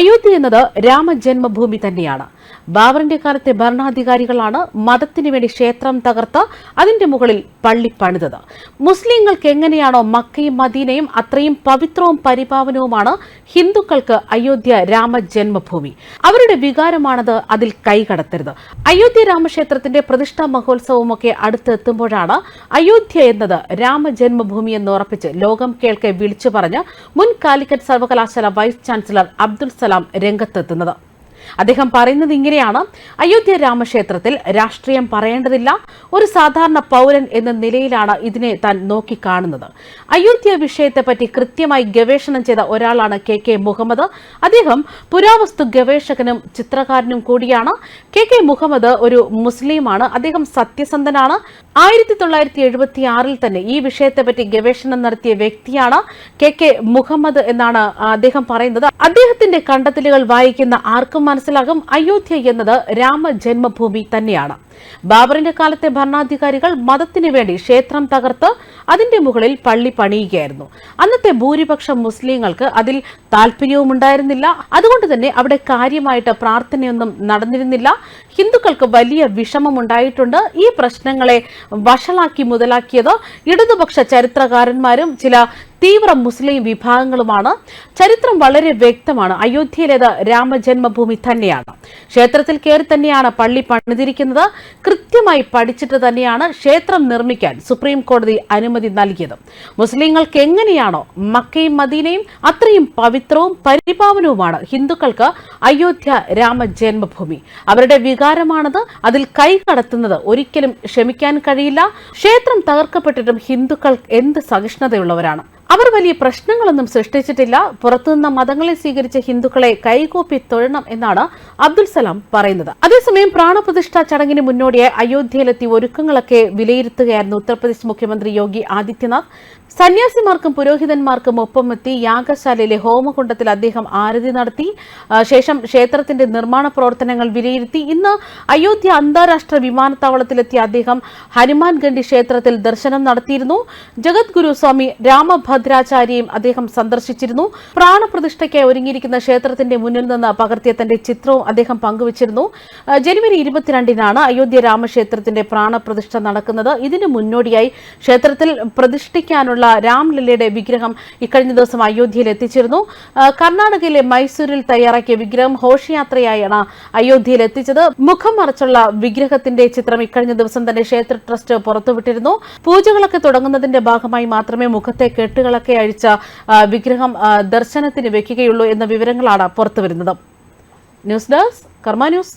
അയോധ്യ എന്നത് രാമജന്മഭൂമി തന്നെയാണ്. ബാബറിന്റെ കാലത്തെ ഭരണാധികാരികളാണ് മതത്തിന് വേണ്ടി ക്ഷേത്രം തകർത്ത് അതിന്റെ മുകളിൽ പള്ളി പണിതത്. മുസ്ലിങ്ങൾക്ക് എങ്ങനെയാണോ മക്കയും മദീനയും അത്രയും പവിത്രവും പരിപാവനവുമാണ് ഹിന്ദുക്കൾക്ക് അയോധ്യ രാമജന്മഭൂമി. അവരുടെ വികാരമാണത് അതിൽ കൈകടത്തരുത്. അയോധ്യ രാമക്ഷേത്രത്തിന്റെ പ്രതിഷ്ഠാ മഹോത്സവമൊക്കെ അടുത്തെത്തുമ്പോഴാണ് അയോധ്യ എന്നത് രാമജന്മഭൂമി എന്ന് ഉറപ്പിച്ച് ലോകം കേൾക്കെ വിളിച്ചു പറഞ്ഞ് മുൻ കാലിക്കറ്റ് സർവകലാശാല വൈസ് ചാൻസലർ അബ്ദുൽ സലാം രംഗത്തെത്തുന്നത്. അദ്ദേഹം പറയുന്നത് ഇങ്ങനെയാണ്. അയോധ്യ രാമക്ഷേത്രത്തിൽ രാഷ്ട്രീയം പറയേണ്ടതില്ല. ഒരു സാധാരണ പൗരൻ എന്ന നിലയിലാണ് ഇതിനെ താൻ നോക്കിക്കാണുന്നത്. അയോധ്യ വിഷയത്തെപ്പറ്റി കൃത്യമായി ഗവേഷണം ചെയ്ത ഒരാളാണ് കെ കെ മുഹമ്മദ്. അദ്ദേഹം പുരാവസ്തു ഗവേഷകനും ചിത്രകാരനും കൂടിയാണ്. കെ കെ മുഹമ്മദ് ഒരു മുസ്ലിമാണ്. അദ്ദേഹം സത്യസന്ധനാണ്. ആയിരത്തി തൊള്ളായിരത്തി എഴുപത്തി ആറിൽ തന്നെ ഈ വിഷയത്തെപ്പറ്റി ഗവേഷണം നടത്തിയ വ്യക്തിയാണ് കെ കെ മുഹമ്മദ് എന്നാണ് അദ്ദേഹം പറയുന്നത്. അദ്ദേഹത്തിന്റെ കണ്ടെത്തലുകൾ വായിക്കുന്ന ആർക്കും മനസ്സിലാകും. അയോധ്യ എന്നത് രാമജന്മഭൂമി തന്നെയാണ്. ബാബറിന്റെ കാലത്തെ ഭരണാധികാരികൾ മതത്തിന് വേണ്ടി ക്ഷേത്രം തകർത്ത് അതിന്റെ മുകളിൽ പള്ളി പണിയുകയായിരുന്നു. അന്നത്തെ ഭൂരിപക്ഷം മുസ്ലിങ്ങൾക്ക് അതിൽ താല്പര്യവും ഉണ്ടായിരുന്നില്ല അതുകൊണ്ട് തന്നെ അവിടെ കാര്യമായിട്ട് പ്രാർത്ഥനയൊന്നും നടന്നിരുന്നില്ല. ഹിന്ദുക്കൾക്ക് വലിയ വിഷമമുണ്ടായിട്ടുണ്ട്. ഈ പ്രശ്നങ്ങളെ വഷളാക്കി മുതലാക്കിയത് ഇടതുപക്ഷ ചരിത്രകാരന്മാരും ചില തീവ്ര മുസ്ലിം വിഭാഗങ്ങളുമാണ്. ചരിത്രം വളരെ വ്യക്തമാണ്. അയോധ്യയിലേത് രാമജന്മഭൂമി തന്നെയാണ്. ക്ഷേത്രത്തിൽ കയറി തന്നെയാണ് പള്ളി പണിതിരിക്കുന്നത്. കൃത്യമായി പഠിച്ചിട്ട് തന്നെയാണ് ക്ഷേത്രം നിർമ്മിക്കാൻ സുപ്രീം കോടതി അനുമതി നൽകിയത്. മുസ്ലിങ്ങൾക്ക് എങ്ങനെയാണോ മക്കയും മദീനയും അത്രയും പവിത്രവും പരിപാവനവുമാണ് ഹിന്ദുക്കൾക്ക് അയോധ്യ രാമജന്മഭൂമി. അവരുടെ വികാരമാണത്. അതിൽ കൈ കടത്തുന്നത് ഒരിക്കലും ക്ഷമിക്കാൻ കഴിയില്ല. ക്ഷേത്രം തകർക്കപ്പെട്ടിട്ടും ഹിന്ദുക്കൾ എന്ത് സഹിഷ്ണുതയുള്ളവരാണ്? അവർ വലിയ പ്രശ്നങ്ങളൊന്നും സൃഷ്ടിച്ചിട്ടില്ല. പുറത്തുനിന്ന മതങ്ങളെ സ്വീകരിച്ച ഹിന്ദുക്കളെ കൈകോപ്പി തൊഴണം എന്നാണ് അബ്ദുൽ സലാം പറയുന്നത്. അതേസമയം പ്രാണപ്രതിഷ്ഠ ചടങ്ങിന് മുന്നോടിയായി അയോധ്യയിലെത്തി ഒരുക്കങ്ങളൊക്കെ വിലയിരുത്തുകയായിരുന്നു ഉത്തർപ്രദേശ് മുഖ്യമന്ത്രി യോഗി ആദിത്യനാഥ്. സന്യാസിമാർക്കും പുരോഹിതന്മാർക്കും ഒപ്പമെത്തി യാഗശാലയിലെ ഹോമകുണ്ടത്തിൽ അദ്ദേഹം ആരതി നടത്തി ശേഷം ക്ഷേത്രത്തിന്റെ നിർമ്മാണ പ്രവർത്തനങ്ങൾ വിലയിരുത്തി. ഇന്ന് അയോധ്യ അന്താരാഷ്ട്ര വിമാനത്താവളത്തിലെത്തിയ അദ്ദേഹം ഹനുമാൻഗണ്ഡി ക്ഷേത്രത്തിൽ ദർശനം നടത്തിയിരുന്നു. ജഗദ്ഗുരു സ്വാമി രാമഭദ്രാചാര്യയും അദ്ദേഹം സന്ദർശിച്ചിരുന്നു. പ്രാണപ്രതിഷ്ഠയ്ക്കായി ഒരുങ്ങിയിരിക്കുന്ന ക്ഷേത്രത്തിന്റെ മുന്നിൽ നിന്ന് പകർത്തിയ തന്റെ ചിത്രവും അദ്ദേഹം പങ്കുവച്ചിരുന്നു. ജനുവരി ഇരുപത്തിരണ്ടിനാണ് അയോധ്യ രാമക്ഷേത്രത്തിന്റെ പ്രാണപ്രതിഷ്ഠ നടക്കുന്നത്. ഇതിനു മുന്നോടിയായി ക്ഷേത്രത്തിൽ പ്രതിഷ്ഠിക്കാനുള്ള രാംലല്ലയുടെ വിഗ്രഹം ഇക്കഴിഞ്ഞ ദിവസം അയോധ്യയിൽ എത്തിച്ചിരുന്നു. കർണാടകയിലെ മൈസൂരിൽ തയ്യാറാക്കിയ വിഗ്രഹം ഘോഷയാത്രയായാണ് അയോധ്യയിൽ എത്തിച്ചത്. മുഖം മറച്ചുള്ള വിഗ്രഹത്തിന്റെ ചിത്രം ഇക്കഴിഞ്ഞ ദിവസം തന്നെ ക്ഷേത്ര ട്രസ്റ്റ് പുറത്തുവിട്ടിരുന്നു. പൂജകളൊക്കെ തുടങ്ങുന്നതിന്റെ ഭാഗമായി മാത്രമേ മുഖത്തെ കെട്ടുകളൊക്കെ അഴിച്ച വിഗ്രഹം ദർശനത്തിന് വെക്കുകയുള്ളൂ എന്ന വിവരങ്ങളാണ് പുറത്തുവരുന്നത്. News desk Karma news.